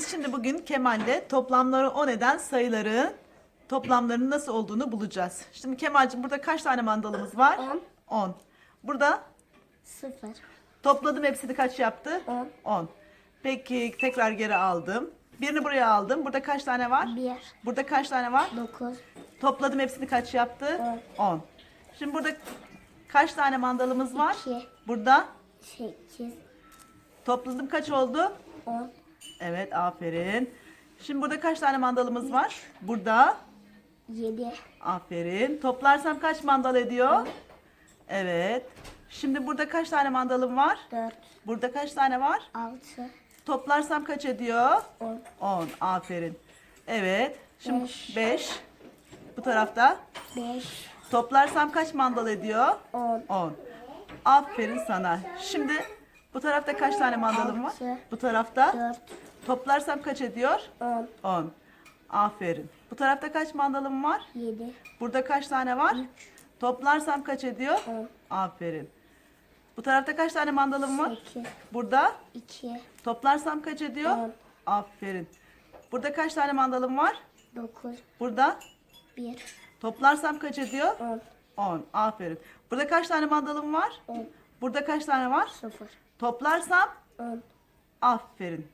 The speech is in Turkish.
Biz şimdi bugün Kemal'le toplamları 10 eden sayıların toplamlarının nasıl olduğunu bulacağız. Şimdi Kemal'cim burada kaç tane mandalımız var? On. 10. Burada Sıfır. topladım hepsini kaç yaptı? On. 10. Peki tekrar geri aldım. Birini buraya aldım. Burada kaç tane var? Bir. Burada kaç tane var? Dokuz. Topladım hepsini kaç yaptı? 10. Şimdi burada kaç tane mandalımız var? İki. Burada Sekiz. topladım kaç oldu? On. Evet aferin. Şimdi burada kaç tane mandalımız var? Burada. Yedi. Aferin. Toplarsam kaç mandal ediyor? Evet. Şimdi burada kaç tane mandalım var? Dört. Burada kaç tane var? Altı. Toplarsam kaç ediyor? On. 10. Aferin. Evet. Şimdi Beş. 5. Bu tarafta. Beş. Toplarsam kaç mandal ediyor? On. 10. Aferin sana. Şimdi bu tarafta kaç tane mandalım var? Altı. Bu tarafta. Dört. Toplarsam kaç ediyor? On. 10. Aferin. Bu tarafta kaç mandalım var? Yedi. Burada kaç tane var? Toplarsam kaç ediyor? On. Aferin. Bu tarafta kaç tane mandalım var? Sekiz. Burada İki. toplarsam kaç ediyor? On. Aferin. Burada kaç tane mandalım var? Dokuz. Burada Bir. toplarsam kaç ediyor? On. 10. Aferin. Burada kaç tane mandalım var? On. Burada kaç tane var? Sıfır. Toplarsam On. aferin.